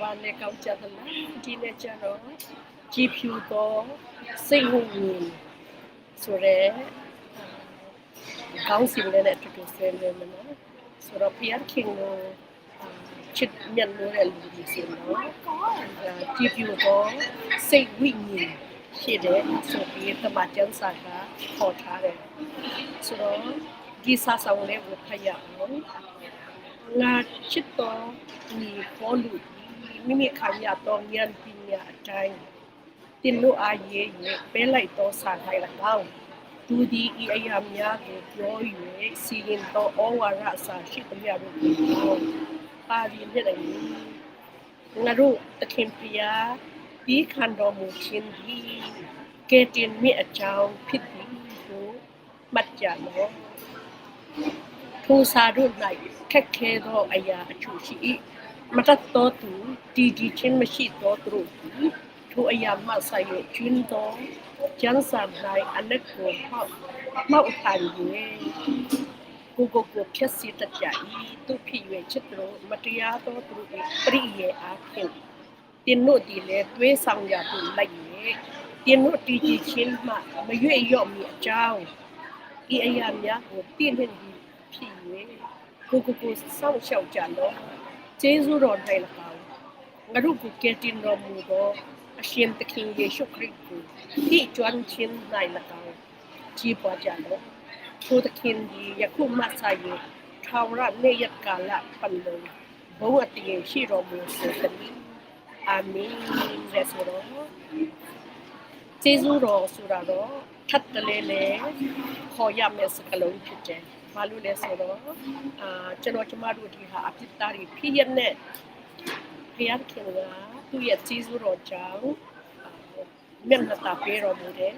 ပါနဲ့ကောင်းကြသလားဒီနေ့ကျတော့ကြည်ဖြူတော့စိတ်ဟုန်ဝင်ဆိုရဲကောင်းစီလည်းနဲ့အတူတူဆဲနေမနော်ဆိုတော့ဖျက်ခင်ကိုချစ်မြတ်လို့ရလူကြီးစီနော်ကြည်ဖြူတော့စိတ်ဝိညာဉ်ရှိတယ်ဆိုပြီးတမန်ကျန်စာကခေါ်ထားတယ်ဆိုတော့ဒီစာဆောင်လေးကိုဖတ်ရအောင် ငါချစ်တော်ဒီပေါ်လူမိမိခံရတော့ဉာဏ်ပညာအတိုင်းတင်လို့အားရည်ရဲ့ပဲလိုက်တော့စာခိုင်၎င်းသူဒီဤအရာများကိုပြော၍စီရင်တော့ဩဝါဒအစာရှိသမျှတို့ကိုပါရီနဲ့လည်းငါတို့တခင်ဖျားဒီခံတော်မူခြင်းဒီကဲတင်မြအကြောင်းဖြစ်သည်ကိုမှတ်ကြလော ထိုစာတို့၌ခက်ခဲသောအရာအချို့ရှိ၏မတတ်သောသူတည်တည်ချင်းမရှိသောသူတို့သည်ထိုအရာမှဆိုင်၍ကျွင်းသောကျမ်းစာ၌အနက်ကိုဟောက်မောက်ထိုင်၍ကိုကိုကိုဖြည့်စီတတ်ကြ၏သူဖြစ်၍ချစ်တော်မတရားသောသူတို့၏ပရိယေအားဖြင့်တင်တို့သည်လည်းသွေးဆောင်ရသူလိုက်၍တင်တို့တည်ကြည်ချင်းမှမရွေ့လျော့မီအကြောင်းဤအရာများကိုတည်နှင့်သည် ဖြစ်၍ကိုကိုကိုစောင့်ရှောက်ကြလော့ကျေးဇူးတော်၌၎င်းငါတို့ကိုကယ်တင်တော်မူသောအရှင်သခင်ယေရှုခရစ်ကိုဒီကျွမ်းချင်း၌၎င်းကြီးပွားကြလော့ထိုသခင်ဒီယခုမှစ၍ထာဝရနေရကာလပတ်လုံးဘုံအတည်ရှိတော်မူစေတည်းအာမင်လက်ဆိုတော့ကျေးဇူးတော်ဆိုတာတော့ထပ်တလဲလဲခေါ်ရမယ့်စကားလုံးဖြစ်တယ်။ ဘာလို့လဲဆိုတော့အာကျွန်တော်ကျမတို့ဒီဟာအဖြစ်သားတွေဖြစ်ရတဲ့ဘုရားခင်ကသူ့ရဲ့ကျေးဇူးတော်ကြောင့်မျက်နှာတာပေးတော်မူတယ်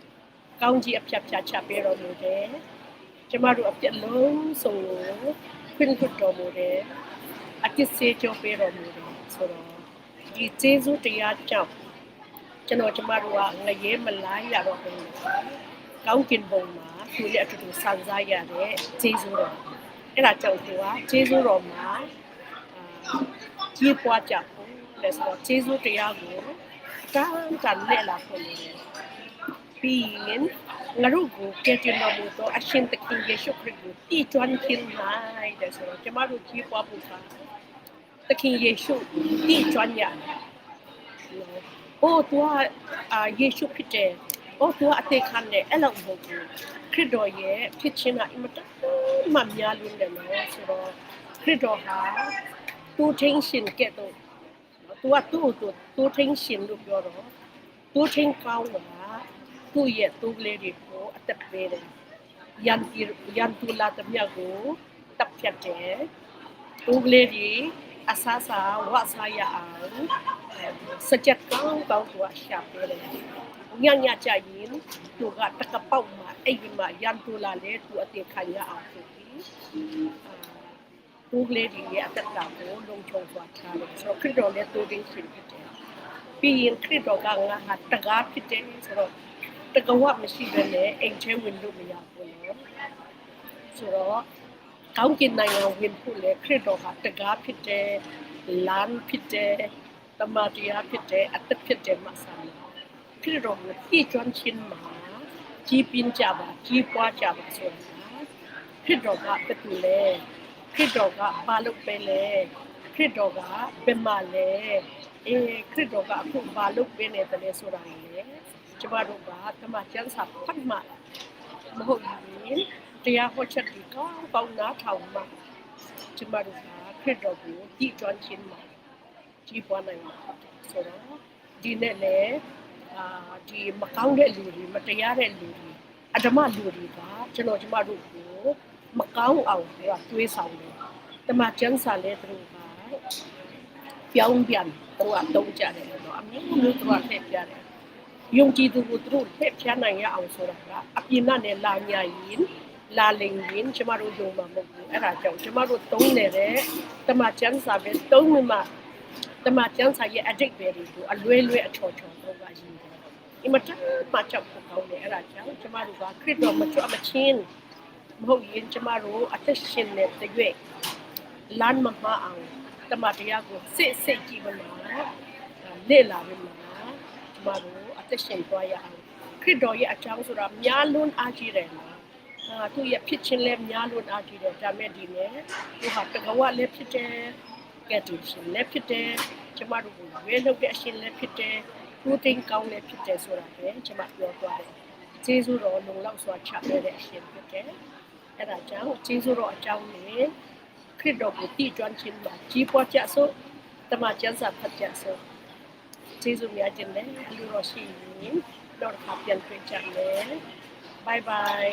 ။ကောင်းကြီးအဖြတ်ဖြတ်ချပေးတော်မူတယ်။ကျမတို့အပြစ်လုံးစုံကိုခွင့်လွှတ်တော်မူတယ်။အပြစ်စေကြောပေးတော်မူတယ်ဆိုတော့ဒီကျေးဇူးတရားကြောင့်ကျွန်တော်ကျမတို့ကငရဲမလားရတော့ဘူး။ ကောင်းကင်ဘုံမှာသူလည်းအတူတူဆန်စားရတဲ့ကျေးဇူးတော်အဲ့ဒါကြောင့်သူကကျေးဇူးတော်မှာအာကြီးပွားကြဖို့လဲဆိုတော့ကျေးဇူးတရားကိုတန်းတန်းနဲ့လာဖို့လေပြီးရင်ငါတို့ကိုကယ်တင်တော်မူသောအရှင်သခင်ယေရှုခရစ်ကိုတည်ကျွမ်းခြင်းနိုင်တယ်ဆိုတော့ကျမတို့ကြီးပွားဖို့ကသခင်ယေရှုတည်ကျွမ်းရတယ်။အိုးသူကအာယေရှုဖြစ်တ ယ်။အိုးသူကအသေးခံတယ်အဲ့လိုမဟုတ်ဘူး။ခရစ်တော်ရဲ့ဖြစ်ခြင်းကအင်မတန်မှများလွန်းတယ်နော်ဆိုတော့ခရစ်တော်ဟာသူချင်းရှင်ကဲ့သို့သူကသူ့ကိုသူချင်းရှင်လို့ပြောတော့သူချင်းကောင်းတာသူ့ရဲ့သူ့လေးတွေကိုအသက်ပေးတယ်။ယန်တီယန်တူလာတမြတ်ကိုတပ်ဖြတ်တယ်။သူ့လေးတွေအဆာဆာဝါဆာရအောင်စကြက်ကောင်းကောင်းသူကရှာပေးတယ်။ ညညကြရင်သူကတကပေါက်မှာအဲ့ဒီမှာရန်တူလာလေသူအတေခံရအောင်ဆိုပြီးသူကလေးဒီရဲ့အသက်တာကိုလုံခြုံစွာထားတယ်ဆိုတော့ခရစ်တော်လည်းသူရင်းရှင်ဖြစ်တယ်ပြီးရင်ခရစ်တော်ကငါဟာတကားဖြစ်တယ်ဆိုတော့တကဝမရှိဘဲနဲ့အိမ်ထဲဝင်လို့မရဘူးနော်ဆိုတော့ကောင်းကင်နိုင်ငံဝင်ဖို့လေခရစ်တော်ဟာတကားဖြစ်တယ်လမ်းဖြစ်တယ်တမန်တရားဖြစ်တယ်အသက်ဖြစ်တယ်မှာဆို င်ခရစ်တော်ကိုပြည့်ကျွမ်းခြင်းမှာကြီးပြင်းကြပါကြီးပွားကြပါဆိုတာခရစ်တော်ကဘယ်သူလဲခရစ်တော်ကဘာလုပ်ပဲလဲခရစ်တော်ကဘယ်မှာလဲအေးခရစ်တော်ကအခုဘာလုပ်ပေးနေတယ်လဲဆိုတာလေကျမတို့ကတမန်ကျမ်းစာဖတ်မှမဟုတ်ဘူးတရားဟောချက်ဒီကောင်းကောင်းနားထောင်မှကျမတို့ကခရစ်တော်ကိုကြည်ကျွမ်းခြင်းမှာကြီးပွားနိုင်မှာဆိုတော့ဒီနေ့လေအာ ဒီမကောင်းတဲ့လူတွေမတရားတဲ့လူတွေအဓမ္မလူတွေကကျွန်တော်ကျမတို့ကိုမကောင်းအောင်သူကတွေးဆောင်တယ်တမန်ကျမ်းစာလဲသူတို့ကပြောင်းပြန်သူကတုံးကြတယ်တော့အမျိုးမျိုးသူကထည့်ပြတယ်ယုံကြည်သူကိုသူတို့ထည့်ပြနိုင်ရအောင်ဆိုတာကအပြင်းနဲ့လာညာရင်လာလင်ရင်ကျမတို့ယုံမှာမဟုတ်ဘူးအဲ့ဒါကြောင့်ကျမတို့တုံးနေတဲ့တမန်ကျမ်းစာပဲတုံးမှ တမန်ကျမ်းစာရဲ့ addict ပဲတွေကိုအလွဲလွဲအချော်ချော်တော့ကရင်းတယ်အမတန်မှကြောက်ဖို့ကောင်းတယ်အဲ့ဒါကြောင့်ကျမတို့ကခရစ်တော်မချွတ်မချင်းမဟုတ်ရင်ကျမတို့အသက်ရှင်တဲ့တွေ့လမ်းမမအောင်တတမန်တရားကိုစစ်စစ်ကြည့်မလားလေ့လာမလားကျမတို့အသက်ရှင်သွားရအောင်ခရစ်တော်ရဲ့အကြောင်းဆိုတာများလွန်းအားကြီးတယ်နော်အာသူ့ရဲ့ဖြစ်ခြင်းလည်းများလွန်းအားကြီးတယ်ဒါမဲ့ဒီနဲ့သူဟာတကဝလည်းဖြစ်တယ် ကဲတူရှင်လည်းဖြစ်တယ်ကျမတို့ကိုဝဲလုပ်တဲ့အရှင်လည်းဖြစ်တယ်ကိုတင်ကောင်းလည်းဖြစ်တယ်ဆိုတာပဲကျမပြောသွားတယ်ကျေးဇူးတော်လုံလောက်စွာချပေးတဲ့အရှင်ဖြစ်တယ်အဲ့ဒါကြောင့်ကျေးဇူးတော်အကြောင်းနဲ့ခရစ်တော်ကိုတည်ကျွမ်းခြင်းမှာကြီးပွားကြစို့တမန်ကျမ်းစာဖတ်ကြစို့ကျေးဇူးများခြင်းနဲ့လူတော်ရှိရင်တော့ခါပြန်တွေ့ကြမယ် bye bye